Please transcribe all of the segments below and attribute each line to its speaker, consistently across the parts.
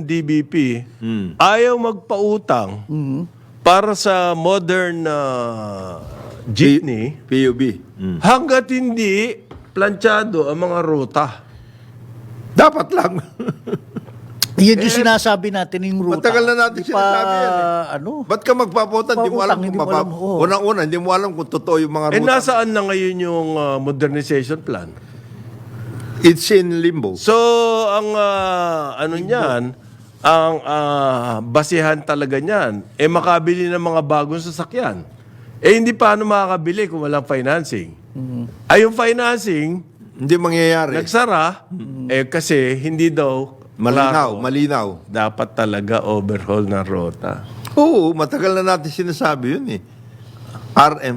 Speaker 1: yung DBP ayaw magpautang para sa modern uh, jeepney
Speaker 2: PUB. Mm.
Speaker 1: hanggat hindi planchado ang mga ruta.
Speaker 2: Dapat lang.
Speaker 3: Yun yung sinasabi natin yung ruta.
Speaker 2: Matagal na natin
Speaker 3: pa,
Speaker 2: sinasabi yan eh.
Speaker 3: Ano?
Speaker 2: Ba't ka magpaputan? Hindi mo alam kung mapap...
Speaker 3: oo.
Speaker 2: Unang-una, hindi mo alam kung totoo yung mga
Speaker 1: Eh
Speaker 2: ruta.
Speaker 1: nasaan na ngayon yung uh, modernization plan?
Speaker 2: It's in limbo.
Speaker 1: So, ang uh, ano niyan, ang uh, basihan talaga niyan, eh makabili ng mga bagong sasakyan. Eh hindi paano makakabili kung walang financing? Ay yung financing,
Speaker 2: Hindi mangyayari.
Speaker 1: nagsara, eh kasi hindi daw
Speaker 2: malinaw,
Speaker 1: klaro.
Speaker 2: malinaw.
Speaker 1: Dapat talaga overhaul ng rota.
Speaker 2: Oo, matagal na natin sinasabi yun eh. RM.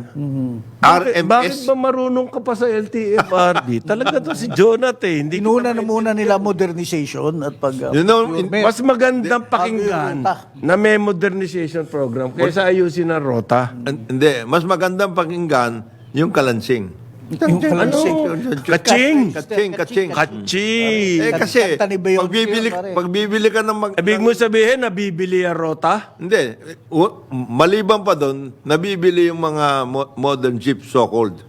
Speaker 1: Bakit,
Speaker 2: RMS.
Speaker 1: bakit ba marunong ka pa sa LTFRB? talaga to si Jonathan eh. Hindi
Speaker 3: Inuna na muna nila modernization at pag... uh,
Speaker 2: You know, in-
Speaker 1: Mas magandang pakinggan na may modernization program kaysa ayusin ang rota.
Speaker 2: Hindi, mas magandang pakinggan yung kalansing.
Speaker 3: Yung kalansing.
Speaker 1: Kaching!
Speaker 2: Kaching, kaching.
Speaker 1: Kachi!
Speaker 2: Eh kasi,
Speaker 3: Kanta ni Beyonce
Speaker 2: pagbibili,
Speaker 3: yun, pare.
Speaker 2: pagbibili ka ng mag...
Speaker 1: Ibig mo sabihin, nabibili ang rota?
Speaker 2: Hindi. u- Maliban pa doon, nabibili yung mga mo- modern jeep, so-called.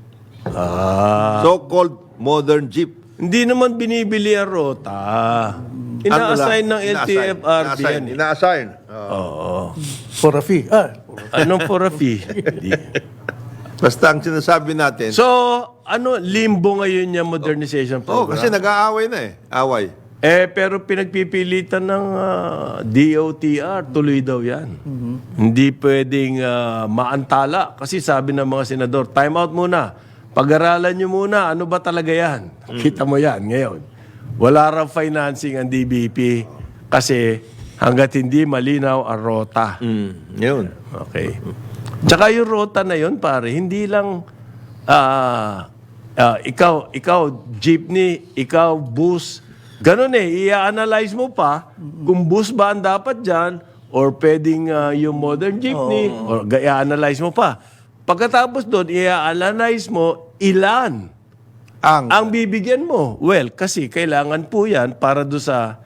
Speaker 1: Ah.
Speaker 2: So-called modern jeep.
Speaker 1: Hindi naman binibili ang rota. Ina-assign ng
Speaker 2: Ano?
Speaker 1: LTFRB
Speaker 2: Ina-assign.
Speaker 1: yan eh.
Speaker 2: Ina-assign.
Speaker 1: Oo.
Speaker 3: For a fee. Ah,
Speaker 1: Anong for a fee? Hindi.
Speaker 2: Basta ang sinasabi natin,
Speaker 1: So, ano, limbo ngayon yung modernization
Speaker 2: oh,
Speaker 1: program?
Speaker 2: kasi nag-aaway na eh. Away.
Speaker 1: Eh, pero pinagpipilitan ng ah, DOTR, tuloy daw yan. Hindi pwedeng ah, maantala. Kasi sabi ng mga senador, time out muna. Pag-aralan nyo muna, ano ba talaga yan? Kita mo yan ngayon. Wala raw financing ang DBP kasi hanggat hindi malinaw ang rota.
Speaker 2: Mm, yun.
Speaker 1: Okay. Tsaka yung rota na yun, pare, hindi lang ah ah, ikaw, ikaw, jeepney, ikaw, bus. Ganun eh, i-analyze mo pa kung bus ba ang dapat dyan or pwedeng ah, yung modern jeepney or ga- i-analyze mo pa. Pagkatapos doon, i-analyze mo ilan
Speaker 2: Ang,
Speaker 1: ang bibigyan mo. Well, kasi kailangan po yan para do sa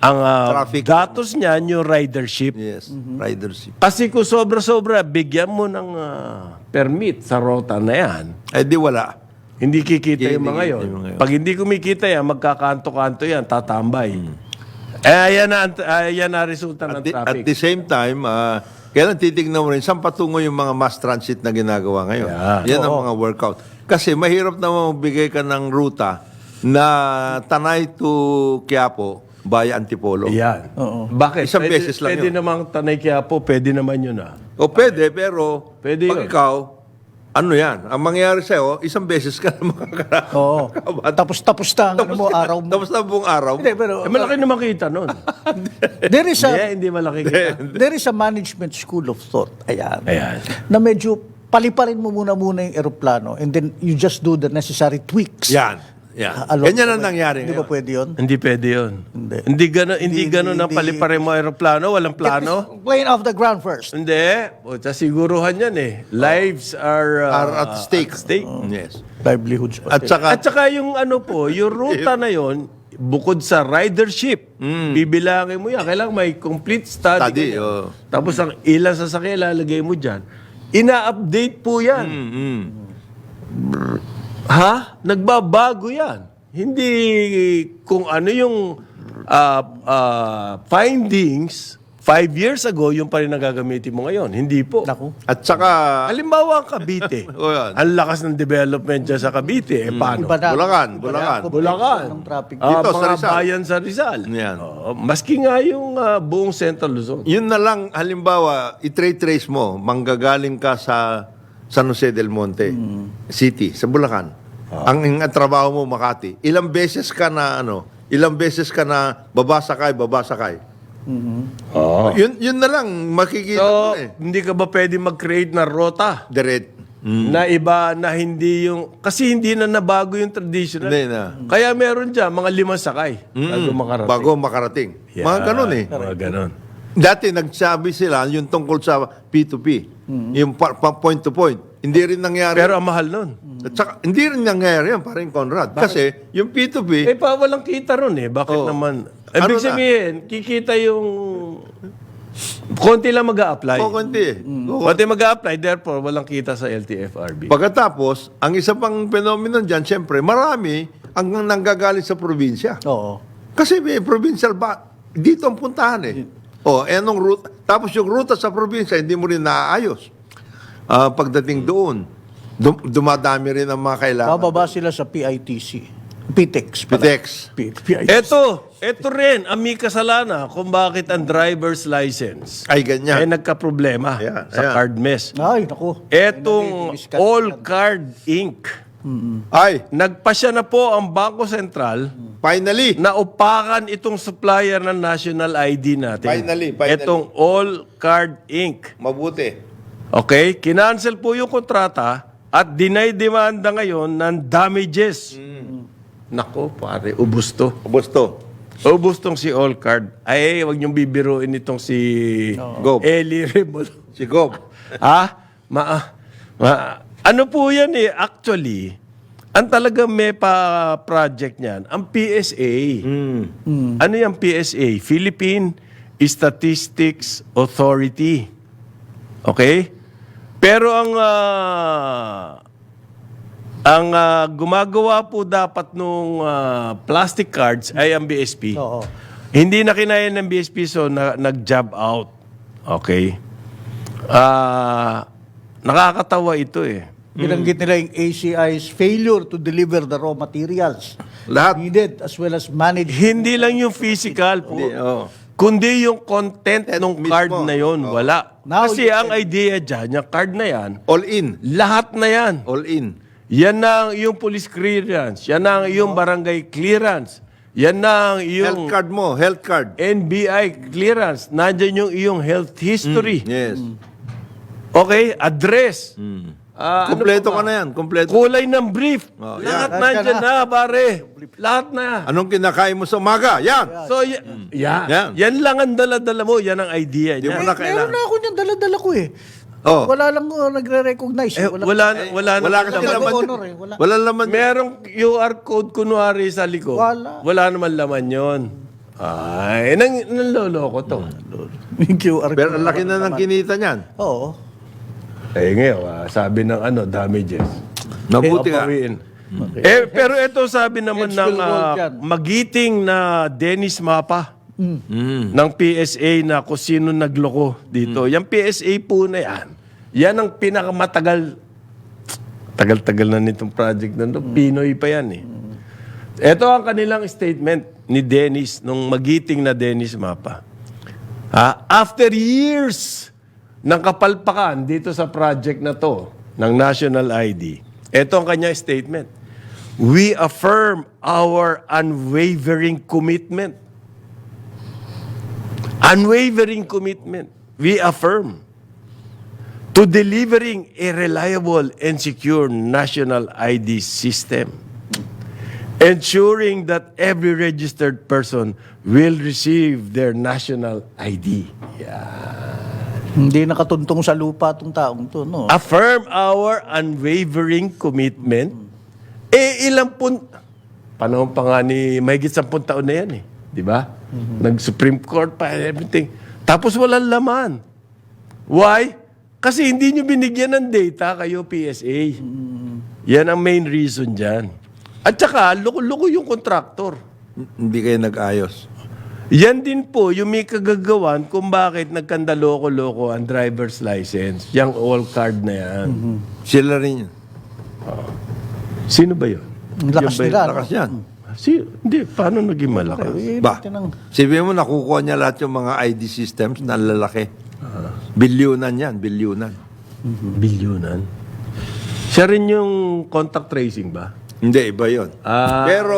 Speaker 1: ang ah,
Speaker 2: Traffic.
Speaker 1: datos niyan yung ridership.
Speaker 2: yes, ridership.
Speaker 1: Kasi kung sobra-sobra, bigyan mo ng ah, permit sa rota na yan.
Speaker 2: Eh di wala.
Speaker 1: Hindi kikita
Speaker 2: Hindi
Speaker 1: yung mga
Speaker 2: kikita
Speaker 1: yon.
Speaker 2: yung mga yun.
Speaker 1: Pag hindi kumikita yan, magkakanto-kanto yan, tatambay.
Speaker 2: Hmm.
Speaker 1: Eh, ayan na, ang- ayan na resulta ng
Speaker 2: At the, at
Speaker 1: traffic.
Speaker 2: the same time, ah, kailan titignan mo rin, saan patungo yung mga mass transit na ginagawa ngayon?
Speaker 1: Yan.
Speaker 2: Yan ang mga workout. Kasi mahirap naman magbigay ka ng ruta na Tanay to Quiapo via Antipolo.
Speaker 1: Yan.
Speaker 3: Oo.
Speaker 1: Bakit?
Speaker 2: Isang
Speaker 1: pwede,
Speaker 2: beses lang
Speaker 1: Pwede
Speaker 2: yun.
Speaker 1: namang tanay kaya po, pwede naman yun ah.
Speaker 2: O pwede, pero
Speaker 1: Pwede
Speaker 2: pag
Speaker 1: yun.
Speaker 2: ikaw, ano yan? Ang mangyayari sa'yo, isang beses ka na makakarating.
Speaker 3: Oo. Tapos tapos na ang ano mo, araw mo.
Speaker 2: Tapos na buong araw.
Speaker 3: Hindi, pero
Speaker 1: Eh, malaki naman kita nun.
Speaker 3: there is
Speaker 1: Hindi,
Speaker 3: a
Speaker 1: hindi malaki kita.
Speaker 3: there is a management school of thought. Ayan.
Speaker 1: Ayan.
Speaker 3: Na medyo paliparin mo muna muna yung eroplano and then you just do the necessary tweaks.
Speaker 2: Yan. Yan.
Speaker 3: Ah, along
Speaker 2: Ganyan ang nangyari
Speaker 3: Hindi ba
Speaker 2: ngayon.
Speaker 3: pwede yun?
Speaker 1: Hindi pwede yun.
Speaker 3: Hindi.
Speaker 1: Hindi gano'n, hindi,
Speaker 3: Hindi,
Speaker 1: gano'n ang
Speaker 3: hindi.
Speaker 1: paliparin mo aeroplano, walang plano.
Speaker 3: Plane off the ground first.
Speaker 1: Hindi. O, siguruhan yan eh. Lives are, uh,
Speaker 2: Are at stake.
Speaker 1: stake.
Speaker 2: Yes.
Speaker 3: Livelihoods pa.
Speaker 2: At saka,
Speaker 1: At saka yung ano po, yung ruta na yon bukod sa ridership, bibilangin mo yan. Kailangan may complete study.
Speaker 2: Study,
Speaker 1: ka yan.
Speaker 2: oo.
Speaker 1: Tapos ang ilang sasakyan lalagay mo dyan. Ina-update po yan. Ha? Nagbabago yan. Hindi kung ano yung ah, ah, findings five years ago, yung pa rin nagagamitin mo ngayon. Hindi po.
Speaker 3: Naku.
Speaker 2: at saka,
Speaker 1: Halimbawa ang Cavite.
Speaker 2: O yan.
Speaker 1: ang lakas ng development dyan sa Cavite. Eh, paano?
Speaker 3: Iba na.
Speaker 2: Bulacan,
Speaker 3: Iba na
Speaker 2: Bulacan.
Speaker 3: ang
Speaker 1: Bulacan.
Speaker 3: ng traffic.
Speaker 1: Ah,
Speaker 2: Dito, sa
Speaker 1: mga
Speaker 2: Rizal.
Speaker 1: bayan sa Rizal.
Speaker 2: Yan.
Speaker 1: Oo, maski nga yung ah, buong Central Luzon.
Speaker 2: yun na lang, halimbawa, i-trace mo, manggagaling ka sa San Jose del Monte City, sa Bulacan. Ang, ang trabaho mo, Makati. Ilang beses ka na, ano, ilang beses ka na babasakay, babasakay.
Speaker 1: Oo.
Speaker 2: Yun, yun na lang, makikita mo
Speaker 1: So,
Speaker 2: eh.
Speaker 1: hindi ka ba pwede mag-create ng rota
Speaker 2: Direct.
Speaker 1: na iba na hindi yung... Kasi hindi na nabago yung traditional.
Speaker 2: Hindi na.
Speaker 1: Kaya meron dyan, mga limang sakay bago makarating.
Speaker 2: Bago makarating.
Speaker 1: Yan,
Speaker 2: Mga ganun eh.
Speaker 1: Mga ganun.
Speaker 2: Dati nagsabi sila yung tungkol sa P2P, yung pa- pa- point to point. Hindi rin nangyari.
Speaker 1: Pero ang mahal nun.
Speaker 2: At saka, hindi rin nangyari yan, parang Conrad. Kasi yung P2P,
Speaker 1: Eh, pa walang kita ron eh. Bakit
Speaker 2: Oh.
Speaker 1: naman...
Speaker 2: ano
Speaker 1: Ibig
Speaker 2: na?
Speaker 1: sabihin, kikita yung... Konti lang mag apply
Speaker 2: O, konti. O,
Speaker 1: Konti mag apply therefore walang kita sa LTFRB.
Speaker 2: Pagkatapos, ang isa pang phenomenon dyan, siyempre, marami ang nanggagaling sa probinsya.
Speaker 3: Oo.
Speaker 2: Kasi may provincial ba, dito ang puntahan eh. O, eh, anong route? Tapos yung ruta sa probinsya, hindi mo rin naaayos. Ah, pagdating doon, dum- dumadami rin ang mga kailangan.
Speaker 3: Bababa sila sa PITC. PITEX. pala.
Speaker 2: Pitex.
Speaker 1: Eto, eto rin, ang may kasalanan kung bakit ang driver's license
Speaker 2: Ay, ganyan.
Speaker 1: ay nagka-problema
Speaker 2: Ayan,
Speaker 1: sa
Speaker 2: ayan.
Speaker 1: card mess.
Speaker 3: Ay, naku.
Speaker 1: Etong All. Card Inc.
Speaker 2: Ay,
Speaker 1: Nagpasya na po ang Bangko Sentral
Speaker 2: finally.
Speaker 1: na upakan itong supplier ng national ID natin.
Speaker 2: Finally, finally.
Speaker 1: Itong All Card Inc.
Speaker 2: Mabuti.
Speaker 1: Okay? Kinancel po yung kontrata at dinay-demanda ngayon ng damages. Nako, pare, ubus to.
Speaker 2: Gusto.
Speaker 1: Ubus tong si All Card. Ay, wag niyong bibiruin itong si
Speaker 2: Gob.
Speaker 1: Eli Rebolo.
Speaker 2: Si Gob.
Speaker 1: ah, ma, ma, ano po yan eh, actually, ang talaga may pa project niyan, ang PSA. Ano yung PSA? Philippine Statistics Authority. Okay? Pero ang ah, ang ah, gumagawa po dapat nung ah, plastic cards ay ang BSP.
Speaker 3: Oo.
Speaker 1: Hindi na kinaya ng BSP so na, nag-job out. Okay? Ah, nakakatawa ito eh.
Speaker 3: Binanggit nila yung ACI's failure to deliver the raw materials
Speaker 2: Lahat.
Speaker 3: needed as well as manage
Speaker 1: Hindi lang yung physical po.
Speaker 2: Hindi, oo.
Speaker 1: Kundi yung content ng
Speaker 2: mismo.
Speaker 1: card na yon
Speaker 2: Oo.
Speaker 1: wala.
Speaker 3: Now
Speaker 1: Kasi
Speaker 3: you
Speaker 1: ang idea dyan, yung card na yan,
Speaker 2: All in.
Speaker 1: lahat na yan.
Speaker 2: All in.
Speaker 1: Yan na ang iyong police clearance. Yan na ang iyong barangay clearance. Yan na ang
Speaker 2: Health
Speaker 1: iyong
Speaker 2: card mo, health card.
Speaker 1: NBI clearance. Nandyan yung iyong health history.
Speaker 2: Yes.
Speaker 1: Okay? Address. Ah, ano
Speaker 2: Kompleto
Speaker 1: pa
Speaker 2: ka na yan. Kompleto.
Speaker 1: Kulay ng brief.
Speaker 2: Oh,
Speaker 1: Lahat
Speaker 3: yan.
Speaker 1: nandyan
Speaker 3: Lahat
Speaker 1: na, pare. Lahat na.
Speaker 2: Anong kinakain mo sa umaga? Yan.
Speaker 1: So, y- yan.
Speaker 2: Yan.
Speaker 1: Yan lang ang dala-dala mo. Yan ang idea
Speaker 2: Di mo
Speaker 1: niya.
Speaker 2: na
Speaker 3: Meron
Speaker 2: kailangan.
Speaker 3: na ako niyan, dala-dala ko eh.
Speaker 2: Oh.
Speaker 3: Wala lang uh, nagre-recognize.
Speaker 1: Eh, wala, wala, wala,
Speaker 2: Wala
Speaker 1: naman
Speaker 2: kasi
Speaker 1: laman.
Speaker 3: Honor eh, wala.
Speaker 2: Wala laman.
Speaker 1: Merong QR code kunwari sa likod.
Speaker 3: Wala.
Speaker 1: Wala naman laman yon. Ay, nang, nanloloko to.
Speaker 3: Yung QR
Speaker 2: Pero ang laki na ng kinita niyan.
Speaker 3: Oo.
Speaker 1: Eh, ngayon, ah, sabi ng ano, damages.
Speaker 2: Mabuti
Speaker 1: Eh,
Speaker 2: ka.
Speaker 1: papawiin. Eh, pero ito sabi naman ng ah, magiting na Dennis Mapa
Speaker 2: Mm.
Speaker 1: ng PSA na kung sino nagloko dito. Yung PSA po na yan, yan ang pinakamatagal, tagal-tagal na nitong project na to. Pinoy pa yan eh. Ito ang kanilang statement ni Dennis, nung magiting na Dennis Mapa. Ha? After years ng kapalpakan dito sa project na to, ng National ID, ito ang kanya statement. We affirm our unwavering commitment. Unwavering commitment. We affirm to delivering a reliable and secure national ID system ensuring that every registered person will receive their national ID.
Speaker 3: Hindi nakatuntong sa lupa tong taong to, no?
Speaker 1: Affirm our unwavering commitment. Eh, ilang pun... Panahon pa nga ni mahigit sampung taon na yan eh. Di ba? Nag-Supreme Court pa and everything. Tapos walang laman. Why? Kasi hindi nyo binigyan ng data kayo PSA. Yan ang main reason dyan. At saka, loko-loko yung contractor.
Speaker 2: Hindi kayo nag-ayos.
Speaker 1: Yan din po yung may kagagawan kung bakit nagkandaloko-loko ang driver's license. Yung all card na yan.
Speaker 2: Sila rin yun.
Speaker 1: Sino ba yun?
Speaker 3: Ang lakas
Speaker 1: Yan ba
Speaker 3: nila, no?
Speaker 2: Lakas yan.
Speaker 1: Si, hindi, paano naging malakas?
Speaker 3: Eh,
Speaker 2: Ba?
Speaker 3: tinang-
Speaker 2: Sabihin mo, nakukuha niya lahat yung mga ID systems na lalaki. Bilyunan yan, bilyunan.
Speaker 1: Bilyunan. Siya rin yung contact tracing ba?
Speaker 2: Hindi, iba yun.
Speaker 1: Ah,
Speaker 2: Pero,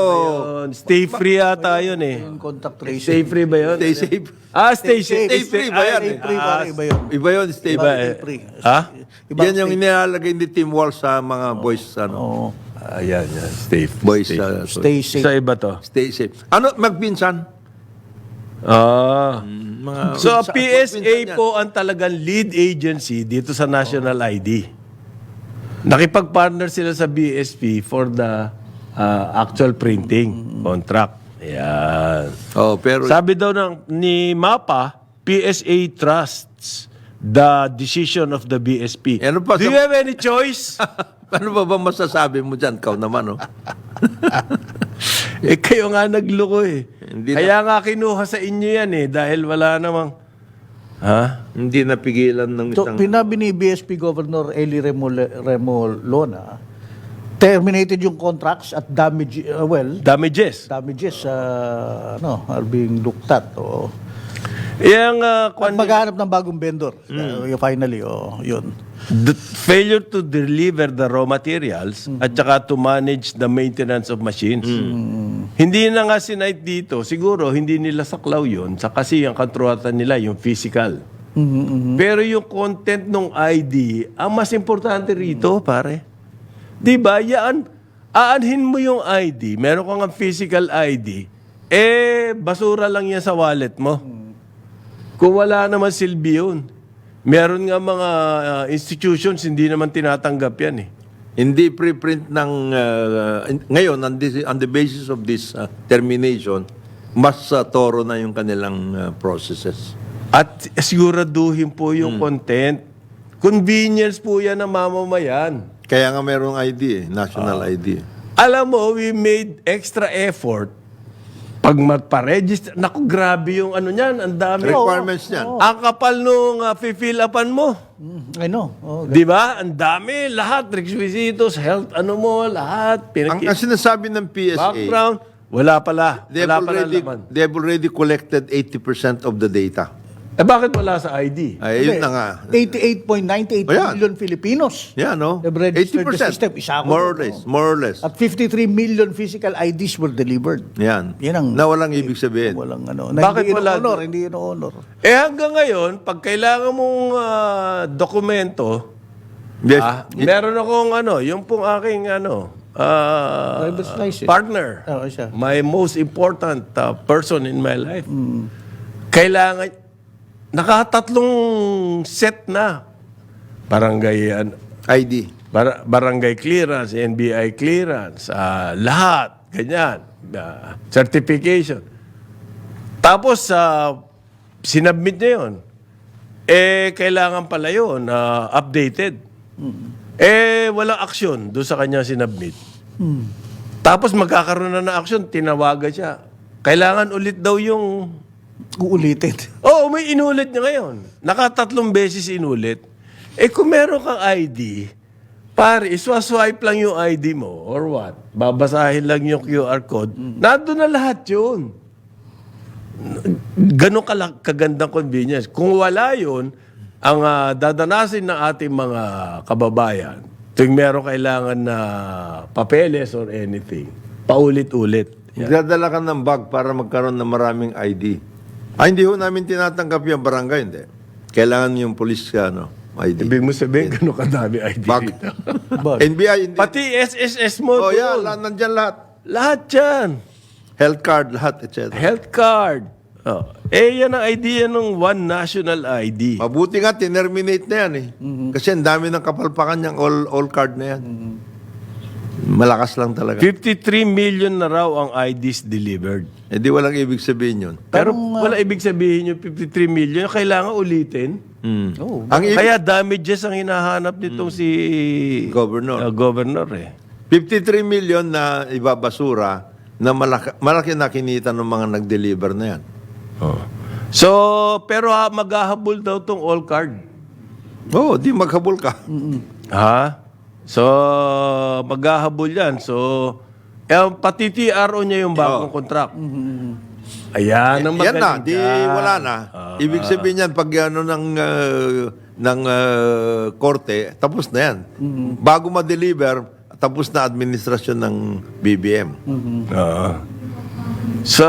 Speaker 1: yun. Stay free ata yun eh.
Speaker 3: Yung contact tracing.
Speaker 1: Stay free ba yun?
Speaker 2: stay safe.
Speaker 1: Ah, stay,
Speaker 3: Stay-
Speaker 1: safe.
Speaker 2: stay free ba yan
Speaker 3: Stay free, pare, iba yun.
Speaker 2: Iba yun, stay
Speaker 1: Iba eh.
Speaker 3: free.
Speaker 1: Ha?
Speaker 3: Iba
Speaker 2: Yan yung inilalagay ni Team Wall sa mga boys, ano,
Speaker 3: Oo.
Speaker 1: Ah, yan. Stay free.
Speaker 2: boys,
Speaker 1: stay,
Speaker 2: uh,
Speaker 3: Stay safe.
Speaker 1: Sa iba to.
Speaker 2: stay safe. Ano, magpinsan?
Speaker 1: Ah.
Speaker 2: Mga,
Speaker 1: So,
Speaker 2: sa-
Speaker 1: PSA
Speaker 2: magpinsan yan.
Speaker 1: po ang talagang lead agency dito sa National ID. Nakipag-partner sila sa BSP for the uh, actual printing contract. Ayan.
Speaker 2: Oh, pero
Speaker 1: Sabi daw ng, ni MAPA, PSA trusts the decision of the BSP.
Speaker 2: Ano pa
Speaker 1: Do
Speaker 2: sa-
Speaker 1: you have any choice?
Speaker 2: ano ba ba masasabi mo dyan? Kau naman, oh.
Speaker 1: eh, kayo nga nagloko eh.
Speaker 2: Hindi
Speaker 1: Kaya nga kinuha sa inyo yan eh, dahil wala namang... Ha?
Speaker 2: Hindi napigilan ng
Speaker 3: So,
Speaker 2: isang...
Speaker 3: pinabi ni BSP Governor Eli Remol- Remolona, terminated yung contracts at damage, uh, well,
Speaker 1: Damages.
Speaker 3: damages uh, no, are being looked at. Oh.
Speaker 1: Yang uh,
Speaker 3: At maghanap ng bagong vendor. Uh, finally, oh, yun.
Speaker 1: the failure to deliver the raw materials at saka to manage the maintenance of machines. Hindi na nga sinight dito, siguro hindi nila saklaw yun sa kasi ang katruhatan nila yung physical. Pero yung content ng ID, ang mas importante rito, pare. Di ba? Yan, aanhin mo yung ID, meron kang ang physical ID, eh, basura lang yan sa wallet mo. Kung wala naman silbi yun. Meron nga mga uh, institutions, hindi naman tinatanggap yan eh.
Speaker 2: Hindi preprint ng... uh, ngayon, on, this, on the basis of this uh, termination, mas uh, toro na yung kanilang uh, processes.
Speaker 1: At siguraduhin po yung content. Convenience po yan ng mamamayan.
Speaker 2: Kaya nga merong ID eh, national ID.
Speaker 1: Alam mo, we made extra effort pag magpa-register. Naku, grabe yung ano niyan. Ang dami.
Speaker 2: Requirements niyan.
Speaker 1: Ang kapal nung uh, fill upan mo.
Speaker 3: Mm, I know. Oh,
Speaker 1: Di ba? Ang dami. Lahat. Requisitos, health, ano mo, lahat.
Speaker 2: Ang,
Speaker 1: Pinaki-
Speaker 2: ang sinasabi ng PSA,
Speaker 1: background. Wala pala.
Speaker 2: they've
Speaker 1: Wala pala
Speaker 2: already,
Speaker 1: laman.
Speaker 2: they've already collected 80% of the data.
Speaker 1: Eh bakit wala sa ID?
Speaker 2: Ay, yun na nga.
Speaker 3: 88.98
Speaker 2: Ayan.
Speaker 3: million Filipinos.
Speaker 2: Yeah, no?
Speaker 3: They've registered the system. Isa ako
Speaker 2: More or
Speaker 3: doon,
Speaker 2: less.
Speaker 3: no?
Speaker 2: More or less.
Speaker 3: At 53 million physical IDs were delivered.
Speaker 2: Yan.
Speaker 3: Yan ang-
Speaker 2: na walang ibig sabihin.
Speaker 3: Walang ano. Na
Speaker 1: Bakit
Speaker 3: hindi
Speaker 1: wala
Speaker 3: honor, hindi honor.
Speaker 1: Eh hanggang ngayon, pag kailangan mong ah, dokumento,
Speaker 2: Yes.
Speaker 1: ah, meron akong ano, yung pong aking ano, ah,
Speaker 3: Driver's license.
Speaker 1: partner.
Speaker 3: Oo, siya.
Speaker 1: My most important ah, person in my life.
Speaker 3: Mm.
Speaker 1: Kailangan, nakatatlong set na. Barangay, ano,
Speaker 2: ID.
Speaker 1: Bar- barangay clearance, NBI clearance, ah, lahat, ganyan, ah, certification. Tapos, sa sinubmit niya yun, eh, kailangan pala yun, ah, updated. Eh, walang aksyon doon sa kanya sinubmit. Tapos, magkakaroon na ng aksyon, tinawagan siya. Kailangan ulit daw yung
Speaker 3: Uulitin.
Speaker 1: Oo, may inulit niya ngayon. Nakatatlong beses inulit. Eh kung meron kang ID, pare, iswaswipe lang yung ID mo or what? Babasahin lang yung QR code. Nandun na lahat yun. Ganon kala- kagandang convenience. Kung wala yun, ang ah, dadanasin ng ating mga kababayan, tuwing meron kailangan na papeles or anything, paulit-ulit.
Speaker 2: Magdadala ka ng bag para magkaroon ng maraming ID. Ay, hindi ho namin tinatanggap yung barangay, hindi. Kailangan yung police ka, ano, ID.
Speaker 1: Ibig mo sabihin, gano'ng kadami ID
Speaker 2: Bag.
Speaker 1: dito.
Speaker 2: NBI, hindi.
Speaker 1: Pati SSS mo.
Speaker 2: oh,
Speaker 1: doon.
Speaker 2: yeah, lahat, nandyan lahat.
Speaker 1: Lahat yan.
Speaker 2: Health card, lahat, etc.
Speaker 1: Health card. Oh. Eh, yan ang idea ng One National ID.
Speaker 2: Mabuti nga, tinerminate na yan eh. Kasi ang dami ng kapalpakan niyang all, all card na yan. Malakas lang talaga.
Speaker 1: 53 million na raw ang IDs delivered.
Speaker 2: Eh di walang ibig sabihin yun.
Speaker 1: Pero wala ibig sabihin yung 53 million, kailangan ulitin.
Speaker 2: Mm.
Speaker 3: Oh,
Speaker 2: Ang ibig,
Speaker 1: Kaya damages ang hinahanap nitong si
Speaker 2: Governor.
Speaker 1: uh, governor eh.
Speaker 2: 53 million na ibabasura na malaki, malaki na kinita ng mga nag-deliver na yan.
Speaker 1: So, pero ha, maghahabol daw tong all card.
Speaker 2: Oo, oh, di maghabol ka.
Speaker 1: Ha? So, maghahabol yan. So, eh, pati TRO niya yung bagong contract. Ayan ang
Speaker 2: yan na,
Speaker 1: magaling
Speaker 2: di
Speaker 1: dyan.
Speaker 2: wala na. Ibig sabihin yan, pag ano ng, uh, ng uh, korte, tapos na yan. Bago ma-deliver, tapos na administrasyon ng BBM.
Speaker 1: Oo. So,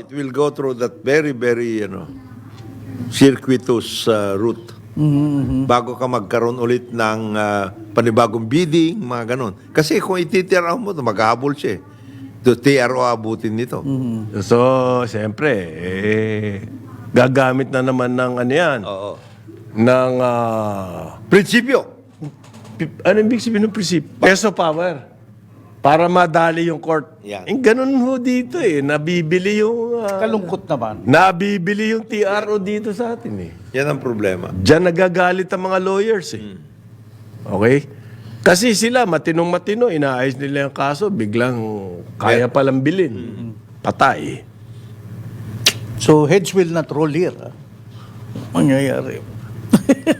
Speaker 2: It will go through that very, very, you know, circuitous uh, route. Bago ka magkaroon ulit ng uh, panibagong bidding, mga ganon. Kasi kung ititiraw mo, maghahabol siya eh. To TRO abutin nito.
Speaker 1: so siyempre, eh, gagamit na naman ng ano yan,
Speaker 2: Oo.
Speaker 1: ng, ah,
Speaker 2: Prinsipyo.
Speaker 1: ano ibig sabihin ng prinsipyo? Peso power. Para madali yung court.
Speaker 2: Yan.
Speaker 1: Eh, ganun ho dito eh. Nabibili yung... ah,
Speaker 3: Kalungkot naman.
Speaker 1: nabibili yung TRO dito sa atin eh.
Speaker 2: Yan ang problema.
Speaker 1: Diyan nagagalit ang mga lawyers eh. Okay? Kasi sila, matinong-matino, inaayos nila yung kaso, biglang kaya palang bilin. Patay.
Speaker 3: So, heads will not roll here. ah. Mangyayari.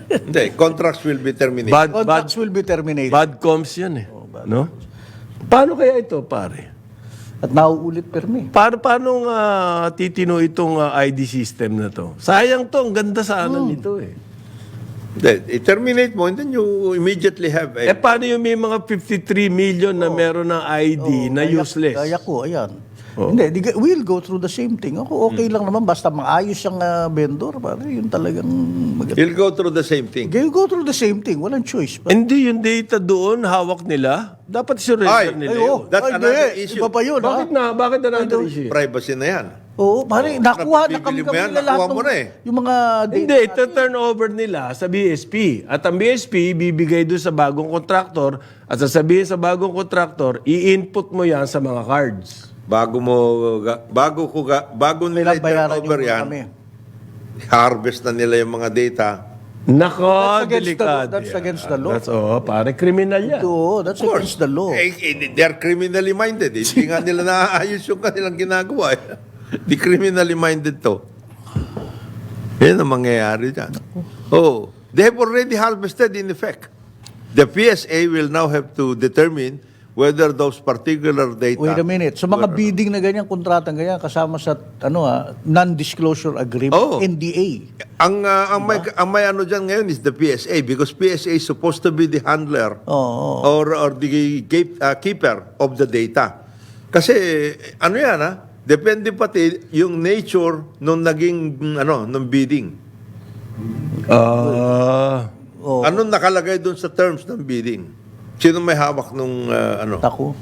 Speaker 2: Hindi, contracts will be terminated.
Speaker 1: Bad, bad,
Speaker 3: Contracts will be terminated.
Speaker 1: bad comms yan eh. No? Paano kaya ito, pare?
Speaker 3: At nauulit permi.
Speaker 1: Paano, paano nga titino itong ah, ID system na to? Sayang to, ang ganda sana nito eh.
Speaker 2: Hindi, i-terminate mo and then you immediately have
Speaker 1: Eh
Speaker 2: a...
Speaker 1: paano yung may mga 53 million na meron ng ID na
Speaker 3: Kaya-
Speaker 1: useless?
Speaker 3: Kaya ko, ayan. Hindi, di, we'll go through the same thing. Ako, okay lang naman. Basta maayos yung ah, vendor. Pare, yun talagang maganda.
Speaker 2: He'll go through the same thing.
Speaker 3: We'll go through the same thing. Walang choice. Pa.
Speaker 1: Hindi yung data doon, hawak nila. Dapat surrender
Speaker 2: Ay,
Speaker 1: nila
Speaker 3: Ay, oh,
Speaker 2: That's
Speaker 3: ay,
Speaker 2: another
Speaker 3: hindi.
Speaker 2: issue.
Speaker 3: Iba pa yun, ha?
Speaker 1: Bakit na? Bakit another issue?
Speaker 2: Privacy na yan.
Speaker 3: Oo, pare, nakuha na kami kami
Speaker 2: yan,
Speaker 3: na lahat ng-
Speaker 2: na eh.
Speaker 3: Yung mga data.
Speaker 1: Hindi, ito turnover nila sa BSP. At ang BSP, bibigay doon sa bagong kontraktor at sasabihin sa bagong kontraktor, i-input mo yan sa mga cards.
Speaker 2: Bago mo, bago ko, ga- bago nila i-turnover
Speaker 3: yung
Speaker 2: yan,
Speaker 3: kami.
Speaker 2: harvest na nila yung mga data.
Speaker 1: Nako,
Speaker 3: That's against the law.
Speaker 1: delikado.
Speaker 3: That's against the law.
Speaker 1: That's, oh, pare, criminal yan.
Speaker 3: Oo, that's
Speaker 2: Of course.
Speaker 3: against the law.
Speaker 2: Eh, eh, they're criminally minded. eh. Hindi nga nila naaayos yung kanilang ginagawa. eh. Di criminally minded to. Yan ang mangyayari dyan. Oh, they have already harvested in effect. The PSA will now have to determine whether those particular data...
Speaker 3: Wait a minute. So mga bidding na ganyan, kontratang ganyan, kasama sa ano ah, non-disclosure agreement,
Speaker 2: Oo.
Speaker 3: NDA.
Speaker 2: Ang, ah, ang, may, ang may ano dyan ngayon is the PSA because PSA is supposed to be the handler
Speaker 3: Oo.
Speaker 2: or, or the gate, ah, keeper of the data. Kasi ano yan ha? Depende pati yung nature nung naging ano nung bidding.
Speaker 1: Ah,
Speaker 3: Oo.
Speaker 2: Anong nakalagay doon sa terms ng bidding? Sino may hawak nung ah, ano?
Speaker 3: Tako.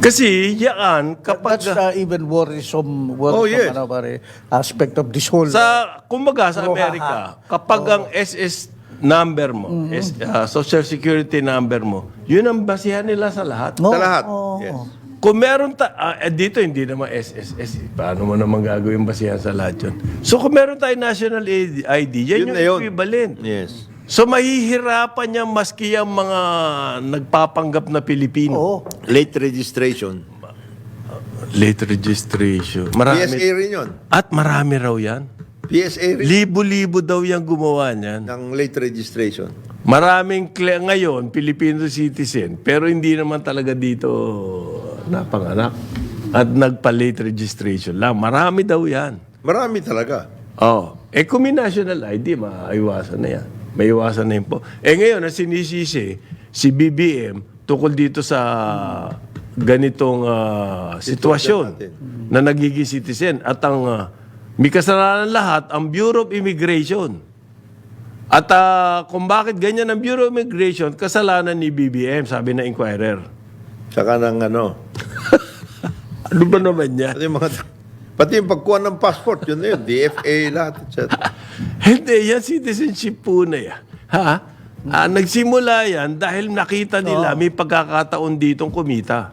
Speaker 1: kasi yan, kapag...
Speaker 3: That's uh, even worrisome, worrisome
Speaker 2: Oh, yes.
Speaker 3: ano, pare, aspect of this whole...
Speaker 1: Sa, kumbaga sa. Amerika, kapag ang SS number mo, S- ah, Social Security number mo, yun ang basihan nila sa lahat.
Speaker 3: No,
Speaker 2: Sa lahat.
Speaker 3: oo.
Speaker 2: Yes.
Speaker 1: Kung meron ta, ah, eh, dito hindi naman SSS, eh. paano mo naman gagawin basihan sa lahat yun? So kung meron tayo national ID, ID yan
Speaker 2: Yun
Speaker 1: yung
Speaker 2: na yun.
Speaker 1: equivalent.
Speaker 2: Yes.
Speaker 1: So mahihirapan niya maski ang mga nagpapanggap na Pilipino.
Speaker 3: Oo.
Speaker 2: Late registration.
Speaker 1: Late registration. Marami.
Speaker 2: PSA rin yun.
Speaker 1: At marami raw yan.
Speaker 2: PSA rin
Speaker 1: Libo-libo daw yung gumawa niyan.
Speaker 2: ng late registration.
Speaker 1: Maraming kle- ngayon, Filipino citizen, pero hindi naman talaga dito napanganak. At nagpa-late registration lang. Marami daw yan.
Speaker 2: Marami talaga.
Speaker 1: Oh, eh kung may national ID, maiwasan na yan. Maiwasan na yun po. Eh ngayon, ang sinisisi, si BBM, tukol dito sa ganitong ah, sitwasyon na nagiging citizen. At ang ah, may kasalanan lahat, ang Bureau of Immigration. At ah, kung bakit ganyan ang Bureau of Immigration, kasalanan ni BBM, sabi na inquirer.
Speaker 2: Saka ng ano.
Speaker 1: Ano ba naman yan?
Speaker 2: Pati yung mga... Pati yung pagkuha ng passport, yun na yun. DFA, lahat, etc.
Speaker 1: Hindi, yan citizenship po na yan. Ha? Ah, nagsimula yan dahil nakita nila may pagkakataon ditong kumita.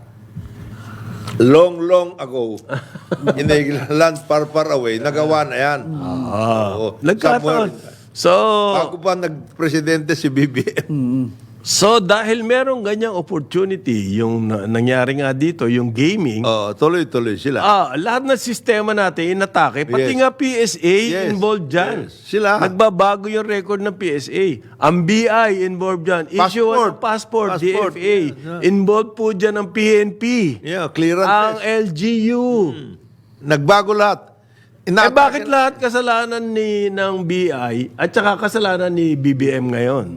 Speaker 2: Long, long ago, in a land far, far away, nagawa na yan.
Speaker 1: Ah,
Speaker 2: Oo.
Speaker 1: nagkataon.
Speaker 2: Somewhere.
Speaker 1: So,
Speaker 2: Bago pa nag-presidente si BBM.
Speaker 1: So dahil merong ganyang opportunity, yung na- nangyari nga dito, yung gaming,
Speaker 2: Oh, tuloy-tuloy sila.
Speaker 1: ah, lahat ng sistema natin inatake, pati
Speaker 2: Yes.
Speaker 1: nga PSA
Speaker 2: Yes.
Speaker 1: involved dyan.
Speaker 2: Yes. Sila.
Speaker 1: Nagbabago yung record ng PSA. Ang BI involved dyan. Issue
Speaker 2: Passport.
Speaker 1: ng passport,
Speaker 2: Passport.
Speaker 1: DFA. Involved po dyan ang PNP.
Speaker 2: Yeah, clearance.
Speaker 1: ang LGU.
Speaker 2: Nagbago lahat.
Speaker 1: Eh
Speaker 2: Ina-
Speaker 1: bakit lahat kasalanan ni ng BI at saka kasalanan ni BBM ngayon?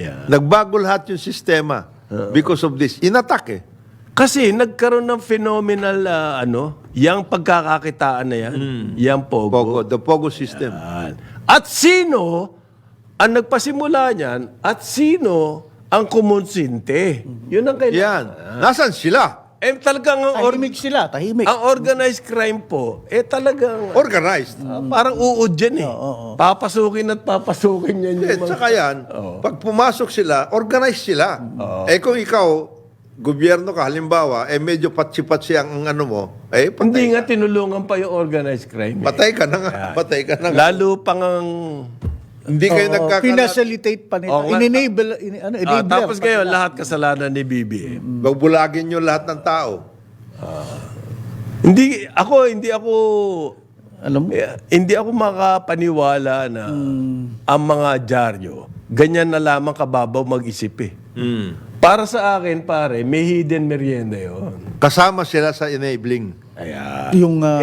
Speaker 1: Yeah.
Speaker 2: Nagbago lahat yung sistema because of this. Inattack eh.
Speaker 1: Kasi nagkaroon ng phenomenal ah, ano, yung pagkakakitaan na yan, yung pogo.
Speaker 2: Pogo, the Pogo system.
Speaker 1: Yan. At sino ang nagpasimula niyan at sino ang kumonsinte? Yun ang kailangan.
Speaker 2: Yan. Nasaan sila?
Speaker 1: Eh talagang ang, or-
Speaker 3: Tahimik sila, tahimik.
Speaker 1: ang organized crime po, eh talagang
Speaker 2: Organized.
Speaker 1: ah, parang uod dyan eh. Papasukin at papasukin yan
Speaker 2: Eh,
Speaker 1: yung mga...
Speaker 2: tsaka yan, pag pumasok sila, organized sila. Eh kung ikaw, gobyerno ka, halimbawa, eh medyo patsi-patsi ang ano mo, eh patay,
Speaker 1: Hindi nga tinulungan pa yung organized crime. eh.
Speaker 2: patay ka na nga. Patay ka na nga.
Speaker 1: Lalo pang ang...
Speaker 2: Hindi kayo
Speaker 3: Oo,
Speaker 2: nagkakalat.
Speaker 3: Pinacilitate pa nila.
Speaker 1: Oo nga.
Speaker 3: In-enable, in, ano,
Speaker 1: Ah,
Speaker 3: enabler.
Speaker 1: tapos ngayon, lahat kasalanan ni BBM.
Speaker 2: Babulagin nyo lahat ng tao.
Speaker 1: Hindi, ako, hindi ako...
Speaker 3: Alam mo,
Speaker 1: Eh, hindi ako makapaniwala na ang mga dyaryo, ganyan na lamang kababaw mag-isip eh. Para sa akin, pare, may hidden merienda yon.
Speaker 2: Kasama sila sa enabling.
Speaker 1: Ayan.
Speaker 3: yung ah,